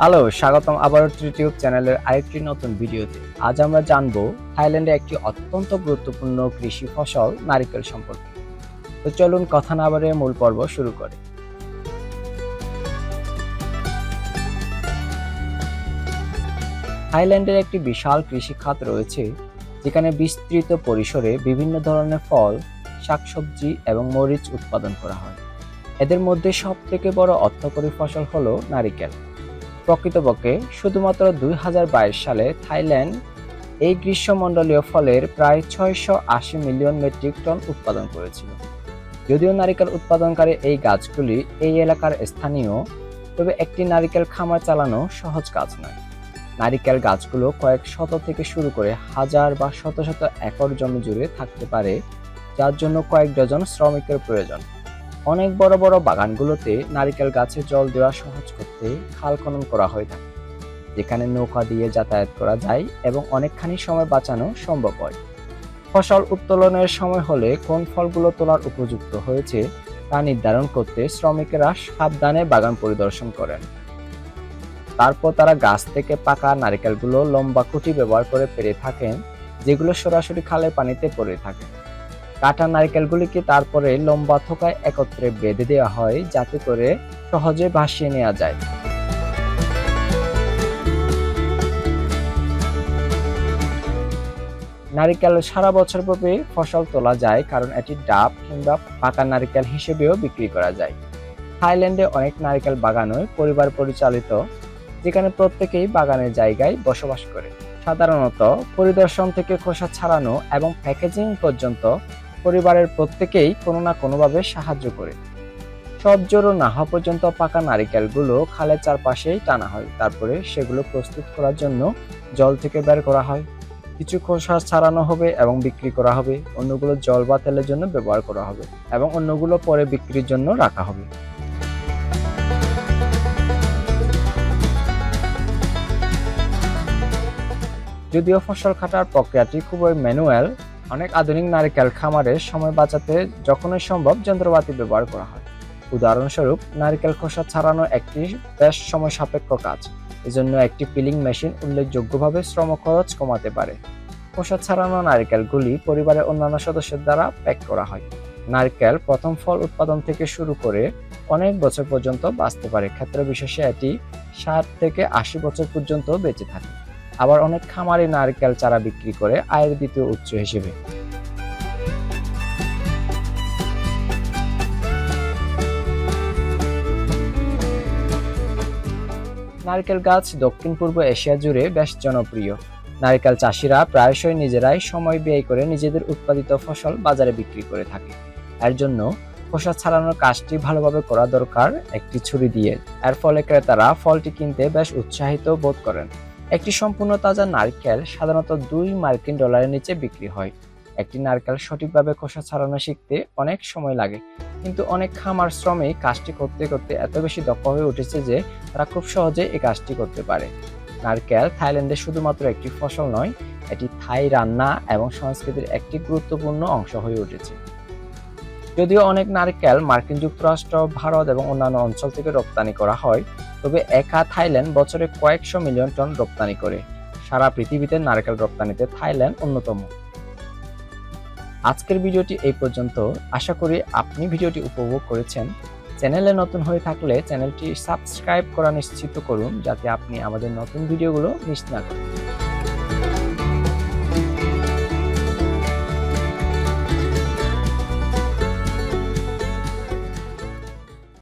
Hello, স্বাগতম আবারও YouTube চ্যানেলের আরেকটি নতুন ভিডিওতে। আজ আমরা জানব থাইল্যান্ডে একটি অত্যন্ত গুরুত্বপূর্ণ কৃষি ফসল, নারিকেল সম্পর্কে। তো চলুন কথা না বাড়িয়ে মূল পর্ব শুরু করে। থাইল্যান্ডের একটি বিশাল কৃষি খাত রয়েছে, যেখানে বিস্তৃত পরিসরে বিভিন্ন ধরনের ফল, শাকসবজি এবং মরিচ উৎপাদন করা হয়। এদের মধ্যে সব থেকে বড় অর্থকরী ফসল হলো নারিকেল। প্রকৃতপক্ষে শুধুমাত্র দুই হাজার বাইশ সালে থাইল্যান্ড এই গ্রীষ্মমণ্ডলীয় ফলের প্রায় ছয়শো আশি মিলিয়ন মেট্রিক টন উৎপাদন করেছিল। যদিও নারিকেল উৎপাদনকারী এই গাছগুলি এই এলাকার স্থানীয়, তবে একটি নারিকেল খামার চালানো সহজ কাজ নয়। নারিকেল গাছগুলো কয়েক শত থেকে শুরু করে হাজার বা শত শত একর জমি জুড়ে থাকতে পারে, যার জন্য কয়েক ডজন শ্রমিকের প্রয়োজন। অনেক বড় বড় বাগানগুলোতে নারিকেল গাছে জল দেওয়া সহজ করতে খাল খনন করা হয়ে থাকে যেখানে নৌকা দিয়ে যাতায়াত করা যায় এবং অনেকখানি সময় বাঁচানো সম্ভব হয়। ফসল উত্তোলনের সময় হলে কোন ফলগুলো তোলার উপযুক্ত হয়েছে তা নির্ধারণ করতে শ্রমিকেরা সাবধানে বাগান পরিদর্শন করেন। তারপর তারা গাছ থেকে পাকা নারকেলগুলো লম্বা কুটি ব্যবহার করে পেরে থাকেন, যেগুলো সরাসরি খালের পানিতে পড়ে থাকে। কাটা নারকেলগুলিকে তারপরে লম্বা থোকায় একত্রে বেঁধে দেওয়া হয় যাতে করে সহজে ভাসিয়ে নেওয়া যায়। নারিকেল সারা বছর ব্যাপী ফসল তোলা যায়, কারণ এটি ডাব কিংবা পাকা নারিকেল হিসেবেও বিক্রি করা যায়। থাইল্যান্ডে অনেক নারিকেল বাগানই পরিবার পরিচালিত, যেখানে প্রত্যেকেই বাগানের জায়গায় বসবাস করে। সাধারণত পরিদর্শন থেকে খোসা ছাড়ানো এবং প্যাকেজিং পর্যন্ত পরিবারের প্রত্যেকেই কোনো না কোনোভাবে সাহায্য করে। সব জোড়ো না হওয়া পর্যন্ত পাকা নারিকেলগুলো খালের চারপাশেই টানা হয়। তারপরে সেগুলো প্রস্তুত করার জন্য জল থেকে বের করা হয়। কিছু খোসা ছাড়ানো হবে এবং বিক্রি করা হবে। অন্যগুলো জল বা তেলের জন্য ব্যবহার করা হবে এবং অন্যগুলো পরে বিক্রির জন্য রাখা হবে। যদিও ফসল কাটার প্রক্রিয়াটি খুবই ম্যানুয়াল অনেক আধুনিক নারিকেল খামারে সময় বাঁচাতে যখনই সম্ভব যন্ত্রপাতি ব্যবহার করা হয়। উদাহরণস্বরূপ, নারিকেল খোসা ছাড়ানো একটি বেশ সময় সাপেক্ষ কাজ। এজন্য একটি পিলিং মেশিন উল্লেখযোগ্যভাবে শ্রম খরচ কমাতে পারে। খোসা ছাড়ানো নারিকেলগুলি পরিবারের অন্যান্য সদস্যের দ্বারা প্যাক করা হয়। নারকেল প্রথম ফল উৎপাদন থেকে শুরু করে অনেক বছর পর্যন্ত বাঁচতে পারে। ক্ষেত্র বিশেষে এটি ষাট থেকে আশি বছর পর্যন্ত বেঁচে থাকে। আবার অনেক খামারি নারকেল চারা বিক্রি করে আয়ের দ্বিতীয় উৎস হিসেবে। নারকেল গাছ দক্ষিণ পূর্ব এশিয়া জুড়ে বেশ জনপ্রিয়। নারকেল চাষিরা প্রায়শই নিজেরাই সময় ব্যয় করে নিজেদের উৎপাদিত ফসল বাজারে বিক্রি করে থাকে। এর জন্য খোসা ছাড়ানোর কাজটি ভালোভাবে করা দরকার একটি ছুরি দিয়ে। এর ফলে ক্রেতারা ফলটি কিনতে বেশ উৎসাহিত বোধ করেন। একটি সম্পূর্ণ তাজা নারকেল সাধারণত দুই মার্কিন ডলারের নিচে বিক্রি হয়। একটি নারকেল সঠিকভাবে খোসা ছাড়ানো শিখতে অনেক সময় লাগে, কিন্তু অনেক খামার শ্রমিক কাজটি করতে করতে এত বেশি দক্ষ হয়ে উঠেছে যে তারা খুব সহজে এই কাজটি করতে পারে। নারকেল থাইল্যান্ডে শুধুমাত্র একটি ফসল নয়, এটি থাই রান্না এবং সংস্কৃতির একটি গুরুত্বপূর্ণ অংশ হয়ে উঠেছে। যদিও অনেক নারকেল মার্কিন যুক্তরাষ্ট্র, ভারত এবং অন্যান্য অঞ্চল থেকে রপ্তানি করা হয় তবে একা থাইল্যান্ড বছরে কয়েকশো মিলিয়ন টন রপ্তানি করে। সারা পৃথিবীতে নারকেল রপ্তানিতে থাইল্যান্ড অন্যতম। আজকের ভিডিওটি এই পর্যন্ত। আশা করি আপনি ভিডিওটি উপভোগ করেছেন। চ্যানেলে নতুন হয়ে থাকলে চ্যানেলটি সাবস্ক্রাইব করা নিশ্চিত করুন, যাতে আপনি আমাদের নতুন ভিডিওগুলো মিস না করেন।